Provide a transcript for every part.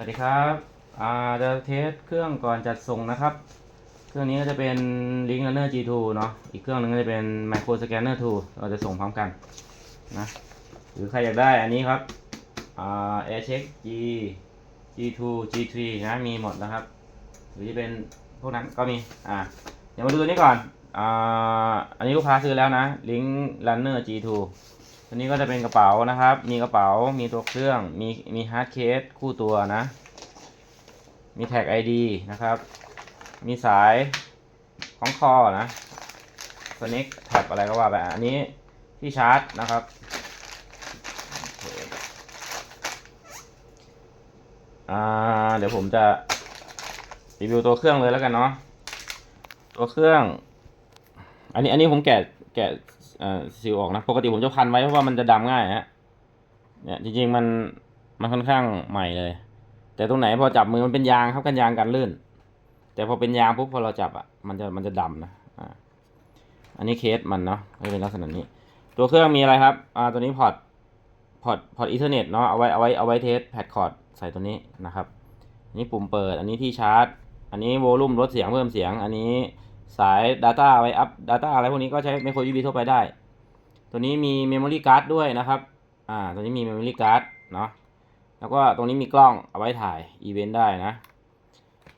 สวัสดีครับอ่าจะเทสเครื่องก่อนจัดส่งนะครับ เครื่องนี้ก็จะเป็น Link Runner G2 เนาะอีกเครื่องหนึงก็จะเป็น Micro Scanner 2 เราจะส่งพร้อมกันนะหรือใครอยากได้อันนี้ครับอ่า AirCheck G G2 G3 นะมีหมดนะครับ หรือจะเป็นพวกนั้นก็มีอ่าเดี๋ยวมาดูตัวนี้ก่อนอ่าอันนี้ลูกค้าซื้อแล้วนะ Link Runner G2 ตัวนี้ก็จะเป็นกระเป๋านะครับ มีกระเป๋า มีตัวเครื่อง มีมีฮาร์ดเคสคู่ตัวนะ มีแท็ก ID นะครับ มีสายของคอนะสนิกแท็บอะไรก็ว่าไป อันนี้ที่ชาร์จนะครับอ่าเดี๋ยวผมจะรีวิวตัวเครื่องเลยแล้วกันเนาะ ตัวเครื่อง อันนี้อันนี้ผมแกะ แกะเอ่อซีลออกนะ ปกติผมจะพันไว้เพราะว่ามันจะดำง่ายฮะ เนี่ยจริงๆมันมันค่อนข้างใหม่เลย แต่ตรงไหนพอจับมือมันเป็นยางครับกันยางกันลื่น แต่พอเป็นยางปุ๊บพอเราจับอะมันจะมันจะดำนะอ่าอันนี้เคสมันเนาะก็เป็นลักษณะนี้ ตัวเครื่องมีอะไรครับอ่าตัวนี้พอร์ตพอร์ตพอร์ตอีเทอร์เน็ตเนาะเอาไว้เอาไว้เอาไว้เทสแพดคอร์ดใส่ตัวนี้นะครับอันนี้ปุ่มเปิด อันนี้ที่ชาร์จ อันนี้โวลูมลดเสียงเพิ่มเสียง อันนี้ สาย Data ไว้อัพ Data อะไรพวกนี้ก็ใช้ micro USB ทั่วไปได้ ตัวนี้มี Memory Card ด้วยนะครับ อ่า ตัวนี้มี Memory Card เนาะ แล้วก็ตรงนี้มีกล้องเอาไว้ถ่ายอีเวนต์ได้นะ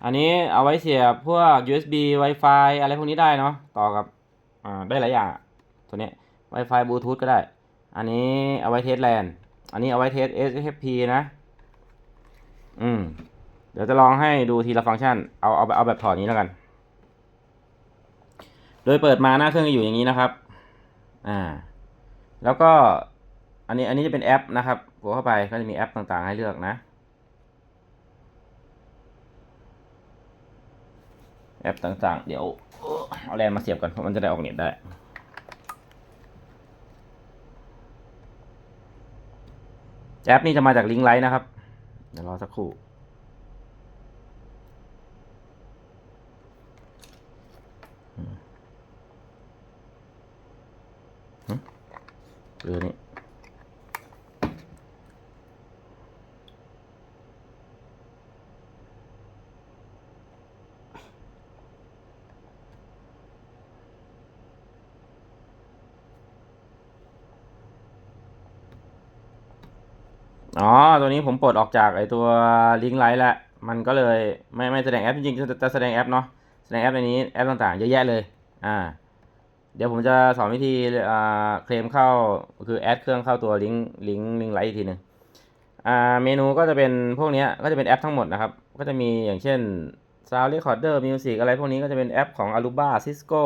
อันนี้เอาไว้เสียบพวก USB Wi-Fi อะไรพวกนี้ได้เนาะ ต่อกับ อ่า ได้หลายอย่าง ตัวนี้ Wi-Fi Bluetooth ก็ได้ อันนี้เอาไว้เทสแลนอันนี้เอาไว้เทส SFP นะ อืม เดี๋ยวจะลองให้ดูทีละฟังก์ชัน เอาเอาเอาแบบถอดนี้แล้วกัน ดยเปิดมาหน้าเครื่องจะอยู่อย่างนี้นะครับ อ่า แล้วก็อันนี้อันนี้จะเป็นแอปนะครับกดเข้าไปก็จะมีแอปต่างๆ ให้เลือกนะ แอปต่างๆ เดี๋ยวเอาแลนมาเสียบก่อนเพราะมันจะได้ออกเน็ตได้ แอปนี้จะมาจากลิงก์ไลท์นะครับ เดี๋ยวรอสักครู่ หรือนี่ อ๋อ ตัวนี้ผมปลดออกจากไอตัวลิงก์ไลท์แล้ว มันก็เลยไม่ไม่แสดงแอปจริงๆจะจะแสดงแอปเนาะ แสดงแอปในนี้แอปต่างๆเยอะแยะเลย อ่า เดี๋ยวผมจะสอนวิธีอ่าเคลมเข้าคือแอดเครื่องเข้าตัวลิงก์ลิงก์ลิงก์ไลท์อีกทีหนึ่งอ่า เมนูก็จะเป็นพวกนี้ก็จะเป็นแอปทั้งหมดนะครับ ก็จะมีอย่างเช่น Sound Recorder Music อะไรพวกนี้ก็จะเป็นแอปของ Aruba Cisco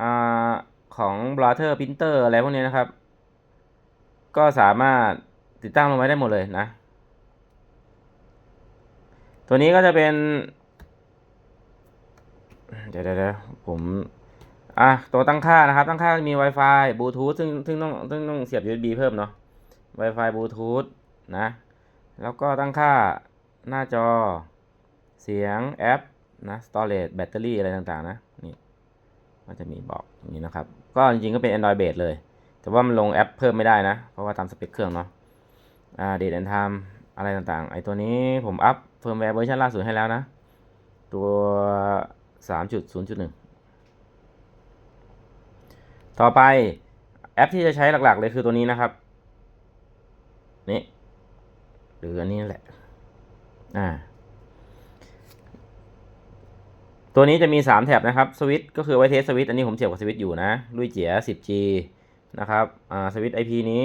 อ่าของ Brother Printer อะไรพวกนี้นะครับ ก็สามารถ ติดตั้งลงไว้ได้หมดเลยนะ ตัวนี้ก็จะเป็น เดี๋ยวเดี๋ยวผมอะตัวตั้งค่านะครับตั้งค่ามี Wi-Fi บลูทูธซึ่งซึ่งต้องซึ่งต้องเสียบ USB เพิ่มเนาะ Wi-Fi บลูทูธนะ แล้วก็ตั้งค่าหน้าจอเสียงแอปนะ storage แบตเตอรี่อะไรต่างๆ นะ นี่มันจะมีบอกอย่างนี้นะครับ ก็จริงๆ ก็เป็น Android base เลย แต่ว่ามันลงแอปเพิ่มไม่ได้นะ เพราะว่าตามสเปคเครื่องเนาะ อ่า date and time อะไรต่างๆ ไอตัวนี้ผมอัพเฟิร์มแวร์เวอร์ชันล่าสุดให้แล้วนะ ตัว 3.0.1 ต่อไปแอปที่จะใช้หลักๆ เลยคือตัวนี้นะครับ นี่ หรืออันนี้แหละ อ่า ตัวนี้จะมี 3 แท็บนะครับสวิตก็คือไว้เทสสวิตอันนี้ผมเสียบกับสวิตอยู่นะลุยเจีย 10G นะครับ อ่าสวิต IP นี้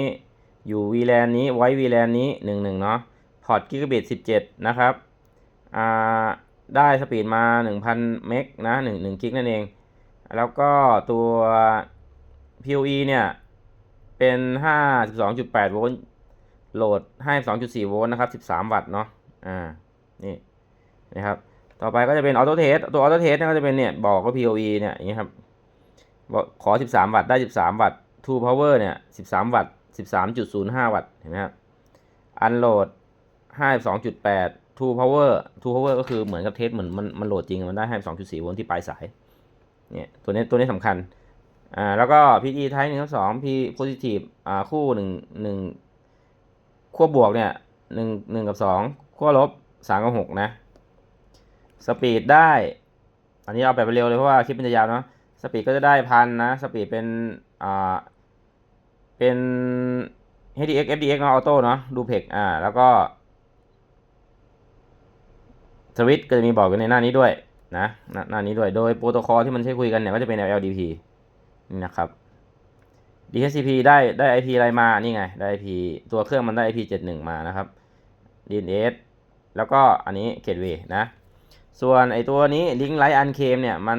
อยู่ VLAN นี้ไว้ VLAN นี้11เนาะพอร์ตกิกะบิต17นะครับอ่าได้สปีดมา1,000เมกนะ1 1กิกนั่นเอง แล้วก็ตัว PoE เนี่ย เป็น52.8โวลต์โหลดให้2.4โวลต์นะครับ13วัตต์เนาะอ่านี่นะครับต่อไปก็จะเป็นออโต้เทสตัวออโต้เทสเนี่ยก็จะเป็นเนี่ยบอกว่า PoE เนี่ยอย่างนี้ครับบอกขอ 13 วัตต์ได้ 13 วัตต์ True Power เนี่ย 13 วัตต์ 13.05 วัตต์เห็นไหมครับ Unload 52.8 True Power True Power ก็คือเหมือนกับเทสเหมือนมันมันโหลดจริง มันได้ 52.4 โวลต์ที่ปลายสายเนี่ยตัวนี้ตัวนี้สำคัญอ่าแล้วก็ PE Type หนึ่งสอง P positive อ่าคู่หนึ่งหนึ่งขั้วบวกเนี่ยหนึ่งหนึ่งกับสองขั้วลบสามกับหกนะสปีดได้ อันนี้เอาแบบเร็วเลยเพราะว่าคลิปมันจะยาวเนาะสปีดก็จะได้พันนะ สปีดเป็นอ่า เป็น HDX FDX เนาะออโต้เนาะดูเพกอ่า แล้วก็ สวิตก็จะมีบอกอยู่ในหน้านี้ด้วยนะหน้าหน้านี้ด้วย โดยโปรโตคอลที่มันใช้คุยกันเนี่ยก็จะเป็น LLDP นี่นะครับ DHCP ได้ได้ IP อะไรมา นี่ไง ได้ IP ตัวเครื่องมันได้ IP 71 มานะครับ DNS แล้วก็อันนี้ Gateway นะ ส่วนไอตัวนี้ Link Light Unclaim เนี่ย มัน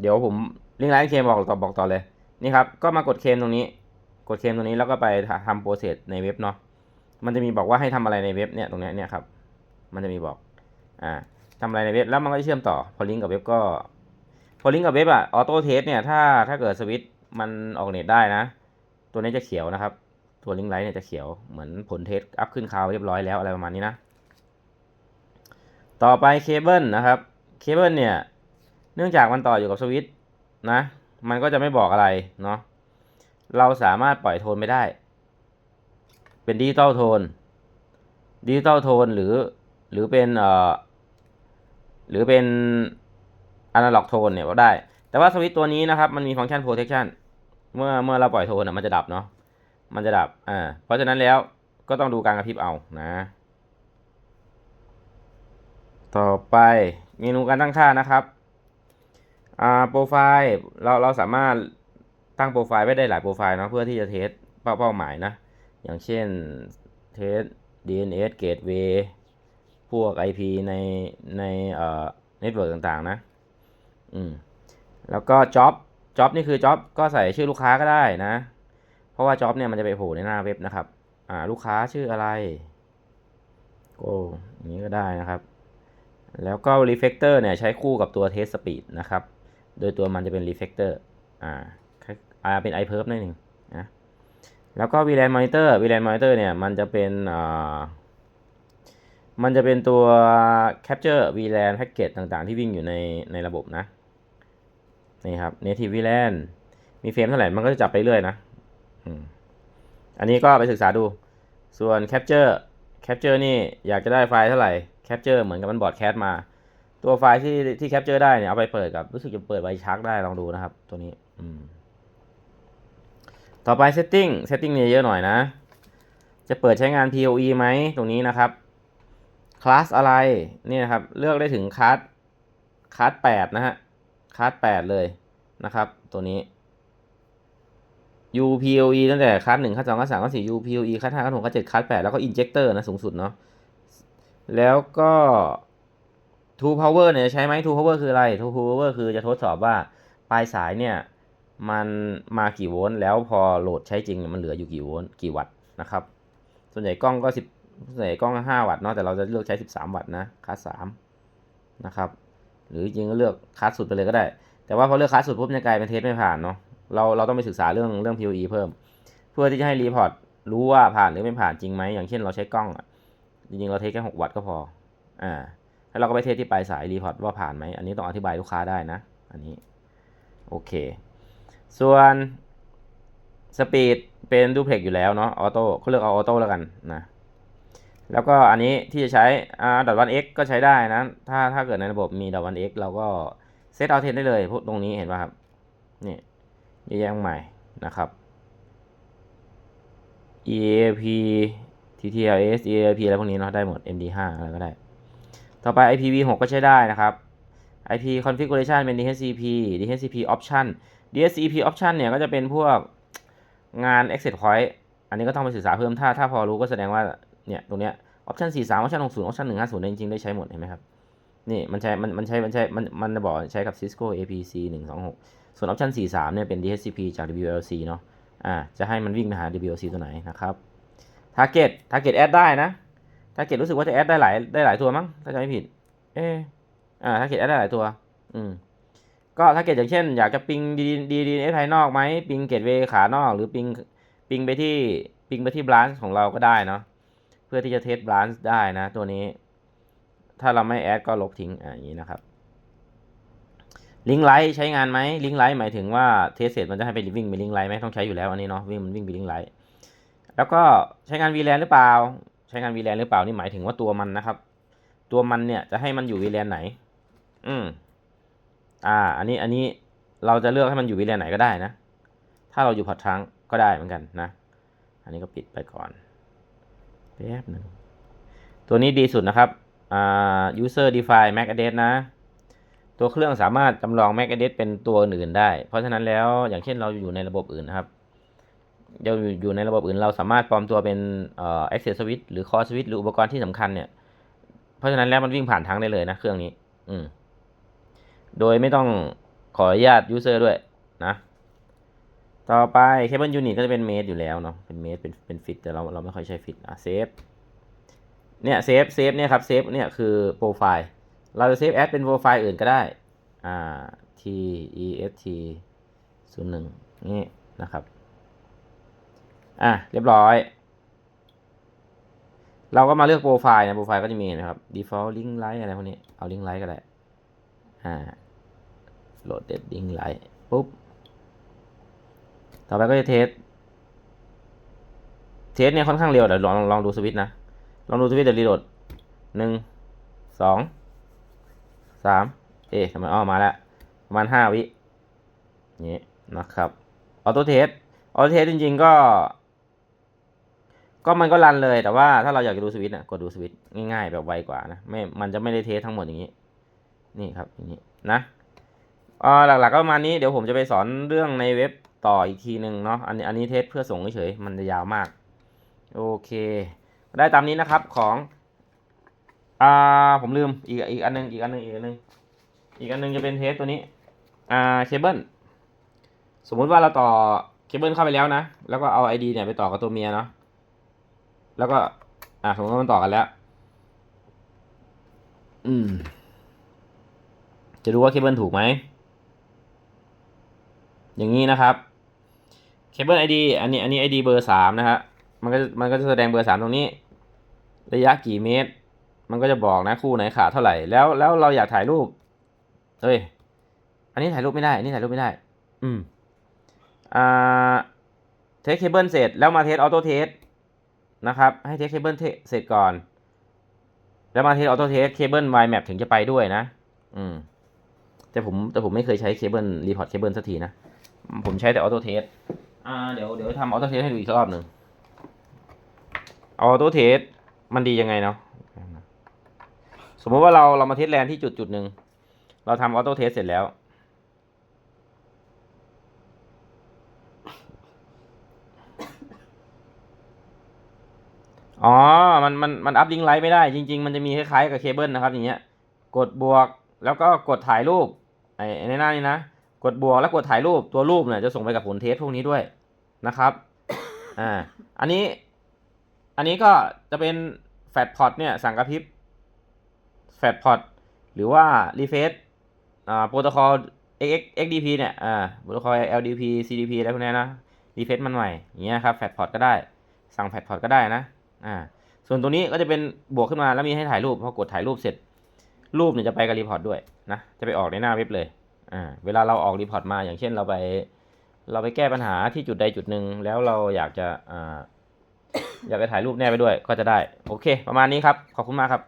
เดี๋ยวผม Link Light Unclaim บอกต่อบอกต่อเลย นี่ครับก็มากดเคลมตรงนี้ กดเคลมตรงนี้แล้วก็ไปทำโปรเซสในเว็บเนาะมันจะมีบอกว่าให้ทำอะไรในเว็บเนี่ยตรงนี้เนี่ยครับมันจะมีบอกอ่าทำอะไรในเว็บแล้วมันก็จะเชื่อมต่อพอลิงก์กับเว็บก็พอลิงก์กับเว็บอะออโต้เทสเนี่ยถ้าถ้าเกิดสวิตช์มันออกเน็ตได้นะ ตัวนี้จะเขียวนะครับ ตัวลิงก์ไลท์เนี่ยจะเขียวเหมือนผลเทสอัพขึ้นคาวเรียบร้อยแล้วอะไรประมาณนี้นะ ต่อไปเคเบิลนะครับเคเบิลเนี่ยเนื่องจากมันต่ออยู่กับสวิตช์นะ มันก็จะไม่บอกอะไรเนาะเราสามารถปล่อยโทนไม่ได้ เป็นดิจิตอลโทนดิจิตอลโทนหรือหรือเป็นเอ่อหรือเป็นอนาล็อกโทนเนี่ยก็ได้ แต่ว่าสวิตช์ตัวนี้นะครับ มันมีฟังก์ชัน protection เมื่อเมื่อเราปล่อยโทนอะมันจะดับเนาะมันจะดับอ่าเพราะฉะนั้นแล้วก็ต้องดูการกระพริบเอานะ ต่อไปเมนูการตั้งค่านะครับ อ่าโปรไฟล์เราเราสามารถตั้งโปรไฟล์ไว้ได้หลายโปรไฟล์เนาะเพื่อที่จะเทสเป้าเป้าหมายนะ อย่างเช่นเทส DNS Gateway พวก IP ในในเอ่อเน็ตเวิร์กต่างๆนะ อืม แล้วก็ job job นี่คือ job ก็ใส่ชื่อลูกค้าก็ได้นะ เพราะว่า job เนี่ยมันจะไปโผล่ในหน้าเว็บนะครับ อ่า ลูกค้าชื่ออะไรโอ้อย่างนี้ก็ได้นะครับ แล้วก็ reflector เนี่ยใช้คู่กับตัว test speed นะครับ โดยตัวมันจะเป็น reflector อ่าอ่าเป็น iperf นั่นเองนะแล้วก็ VLAN monitor VLAN monitor เนี่ยมันจะเป็นอ่ามันจะเป็นตัว capture VLAN package ต่างๆ ที่วิ่งอยู่ในในระบบนะนี่ครับ native VLAN มีเฟรมเท่าไหร่มันก็จะจับไปเรื่อยนะอันนี้ก็ไปศึกษาดู ส่วน capture capture นี่อยากจะได้ไฟล์เท่าไหร่ capture เหมือนกับมันบอร์ดแคสมา ตัวไฟล์ที่ที่ capture ได้เนี่ยเอาไปเปิดกับรู้สึกจะเปิดไวชาร์กได้ลองดูนะครับ ตัวนี้อืมต่อไป setting setting เนี่ยเยอะหน่อยนะ จะเปิดใช้งาน PoE ไหมตรงนี้นะครับคลาสอะไรนี่นะครับ เลือกได้ถึงคลาสคลาสแปดนะฮะคลาสแปดเลยนะครับ ตัวนี้ UPoE ตั้งแต่คลาสหนึ่งคลาสสองคลาสสามคลาสสี่ UPoE คลาสห้าคลาสหกคลาสเจ็ดคลาสแปดแล้วก็ injector นะสูงสุดเนาะแล้วก็ True Power เนี่ยใช้ไหม True Power คืออะไร True Power คือจะทดสอบว่าปลายสายเนี่ยมันมากี่โวลต์แล้วพอโหลดใช้จริงเนี่ยมันเหลืออยู่กี่โวลต์กี่วัตต์นะครับ ส่วนใหญ่กล้องก็สิบส่วนใหญ่กล้องห้าวัตต์เนาะแต่เราจะเลือกใช้สิบสามวัตต์นะคลาสสามนะครับ หรือจริงก็เลือกคลาสสุดไปเลยก็ได้ แต่ว่าพอเลือกคลาสสุดปุ๊บเนี่ยกลายเป็นเทสไม่ผ่านเนาะเราเราต้องไปศึกษาเรื่องเรื่อง PoE เพิ่ม เพื่อที่จะให้รีพอร์ตรู้ว่าผ่านหรือไม่ผ่านจริงไหมอย่างเช่นเราใช้กล้องอะจริงๆเราเทสแค่หกวัตต์ก็พออ่า แล้วเราก็ไปเทสที่ปลายสายรีพอร์ตว่าผ่านไหมอันนี้ต้องอธิบายลูกค้าได้นะ อันนี้โอเค ส่วนสปีดเป็นดูเพล็กอยู่แล้วเนาะออโต้เขาเลือกเอาออโต้แล้วกันนะแล้วก็อันนี้ที่จะใช้ดอทวันเอ็กก็ใช้ได้นะ ถ้าถ้าเกิดในระบบมีดอทวันเอ็กเราก็เซตเอาเทนได้เลยพวกตรงนี้เห็นป่ะครับ นี่เยอะแยะมากมายนะครับ EAP TTLS EAP อะไรพวกนี้เนาะได้หมด MD5 อะไรก็ได้ ต่อไป IPv6 ก็ใช้ได้นะครับ IP configuration เป็น DHCP DHCP option DHCP option เนี่ยก็จะเป็นพวกงาน access point อันนี้ก็ต้องไปศึกษาเพิ่มถ้าถ้าพอรู้ก็แสดงว่าเนี่ยตรงเนี้ย option 43 option 60 option 150เนี่ยจริงๆ ได้ใช้หมดเห็นไหมครับ นี่มันใช้มันมันใช้มันใช้มันมันจะบอกใช้กับ Cisco APC 126 ส่วน option 43เนี่ยเป็น DHCP จาก WLC เนาะอ่าจะให้มันวิ่งไปหา WLC ตัวไหนนะครับ target target add ได้นะ target รู้สึกว่าจะ add ได้หลายได้หลายตัวมั้งถ้าจำไม่ผิด เอออ่า target add ได้หลายตัว อืมก็ target อย่างเช่น อยากจะปิงดีดีดีเอภายนอกไหมปิงเกตเวขานอก หรือปิงปิงไปที่ปิงไปที่บลันของเราก็ได้เนาะเพื่อที่จะเทสบลันได้นะ ตัวนี้ ถ้าเราไม่แอดก็ลบทิ้งอ่าอย่างนี้นะครับลิงก์ไลท์ใช้งานไหมลิงก์ไลท์หมายถึงว่าเทสเสร็จมันจะให้ไปวิ่งไปลิงก์ไลท์ไหมต้องใช้อยู่แล้วอันนี้เนาะวิ่งมันวิ่งไปลิงก์ไลท์แล้วก็ใช้งาน VLAN หรือเปล่า ช้งาน VLAN หรือเปล่านี่หมายถึงว่าตัวมันนะครับ ตัวมันเนี่ยจะให้มันอยู่ VLAN ไหน อืม อ่า อันนี้อันนี้เราจะเลือกให้มันอยู่ VLAN ไหนก็ได้นะ ถ้าเราอยู่พอร์ตทรังก็ได้เหมือนกันนะ อันนี้ก็ปิดไปก่อนแป๊บหนึ่งตัวนี้ดีสุดนะครับอ่า user define MAC address นะ ตัวเครื่องสามารถจำลอง MAC address เป็นตัวอื่นได้ เพราะฉะนั้นแล้วอย่างเช่นเราอยู่ในระบบอื่นนะครับ เราอยู่ในระบบอื่นเราสามารถปลอมตัวเป็นเอ่อ access switch หรือ core switch หรืออุปกรณ์ที่สำคัญเนี่ย เพราะฉะนั้นแล้วมันวิ่งผ่านทางได้เลยนะเครื่องนี้ อืม โดยไม่ต้องขออนุญาต user ด้วยนะ ต่อไป cable unit ก็จะเป็นเมตรอยู่แล้วเนาะ เป็นเมตรเป็นเป็นฟิตแต่เราเราไม่ค่อยใช้ฟิตอะเซฟ เนี่ยเซฟเซฟเนี่ยครับเซฟเนี่ยคือโปรไฟล์ เราจะเซฟแอดเป็นโปรไฟล์อื่นก็ได้ อ่า t e s t ศูนย์หนึ่งนี่นะครับ อะเรียบร้อย เราก็มาเลือกโปรไฟล์นะโปรไฟล์ก็จะมีนะครับ default link light อะไรพวกนี้เอา link light ก็ได้อ่า loaded link light ปุ๊บ ต่อไปก็จะเทสเทสเนี่ยค่อนข้างเร็วเดี๋ยวลองลองดูสวิตช์นะ ลองดูสวิตช์เดี๋ยวรีโหลดหนึ่งสองสามเอ๊ะทำไมอ้อมาแล้วประมาณห้าวินี่นะครับออโต้เทสออโต้เทสจริง ๆ ก็ ก็มันก็รันเลยแต่ว่าถ้าเราอยากจะดูสวิตช์นะกดดูสวิตช์ง่ายๆแบบไวกว่านะไม่มันจะไม่ได้เทสทั้งหมดอย่างนี้ นี่ครับอย่างนี้นะอ่าหลักๆก็ประมาณนี้เดี๋ยวผมจะไปสอนเรื่องในเว็บต่ออีกทีหนึ่งเนาะอันนี้อันนี้เทสเพื่อส่งเฉยๆมันจะยาวมาก โอเค ได้ตามนี้นะครับของอ่าผมลืมอีกอีกอันหนึงอีกอันหนึงอีกอันหนึงอีกอันหนึงจะเป็นเทสตัวนี้อ่าเคเบิลสมมุติว่าเราต่อเคเบิลเข้าไปแล้วนะ แล้วก็เอา ID เนี่ยไปต่อกับตัวเมียเนาะ แล้วก็ อ่าสมมติว่ามันต่อกันแล้ว อืม จะดูว่าเคเบิลถูกไหม อย่างนี้นะครับ เคเบิล ID อันนี้ อันนี้ ID เบอร์สามนะฮะ มันก็ มันก็จะแสดงเบอร์สามตรงนี้ ระยะกี่เมตร มันก็จะบอกนะคู่ไหนขาดเท่าไหร่ แล้ว แล้วเราอยากถ่ายรูป เฮ้ย อันนี้ถ่ายรูปไม่ได้ อันนี้ถ่ายรูปไม่ได้ อืม อ่า เทสเคเบิลเสร็จ แล้วมาเทสออโต้เทส นะครับ ให้เทสเคเบิลเสร็จก่อน แล้วมาเทสออโต้เทสเคเบิลไวแมปถึงจะไปด้วยนะ อืม แต่ผมแต่ผมไม่เคยใช้เคเบิลรีพอร์ตเคเบิลสักทีนะ ผมใช้แต่ออโต้เทสอ่าเดี๋ยวเดี๋ยวทำออโต้เทสให้ดูอีกรอบหนึ่งออโต้เทสมันดียังไงเนาะสมมติว่าเราเรามาเทสแลนที่จุดจุดหนึ่งเราทำออโต้เทสเสร็จแล้ว อ๋อ มันมันมันอัพลิงก์ไลท์ไม่ได้จริง ๆ มันจะมีคล้ายๆกับเคเบิลนะครับอย่างเงี้ย กดบวกแล้วก็กดถ่ายรูปไอ้ในหน้านี้นะ กดบวกแล้วกดถ่ายรูปตัวรูปเนี่ยจะส่งไปกับผลเทสพวกนี้ด้วยนะครับอ่าอันนี้ อันนี้ก็จะเป็นแฟตพอตเนี่ยสั่งกระพริบแฟตพอตหรือว่ารีเฟซอ่าโปรโตคอล x xdp เนี่ยอ่าโปรโตคอล ldp cdp อะไรพวกนี้นะรีเฟซมันใหม่อย่างเงี้ยครับแฟตพอตก็ได้ สั่งแฟตพอตก็ได้นะ อ่าส่วนตรงนี้ก็จะเป็นบวกขึ้นมาแล้วมีให้ถ่ายรูปพอกดถ่ายรูปเสร็จ รูปเนี่ยจะไปกับรีพอร์ตด้วยนะจะไปออกในหน้าเว็บเลยอ่าเวลาเราออกรีพอร์ตมาอย่างเช่นเราไป เราไปแก้ปัญหาที่จุดใดจุดหนึ่งแล้วเราอยากจะอ่าอยากจะถ่ายรูปแนบไปด้วยก็จะได้ โอเค ประมาณนี้ครับ ขอบคุณมากครับ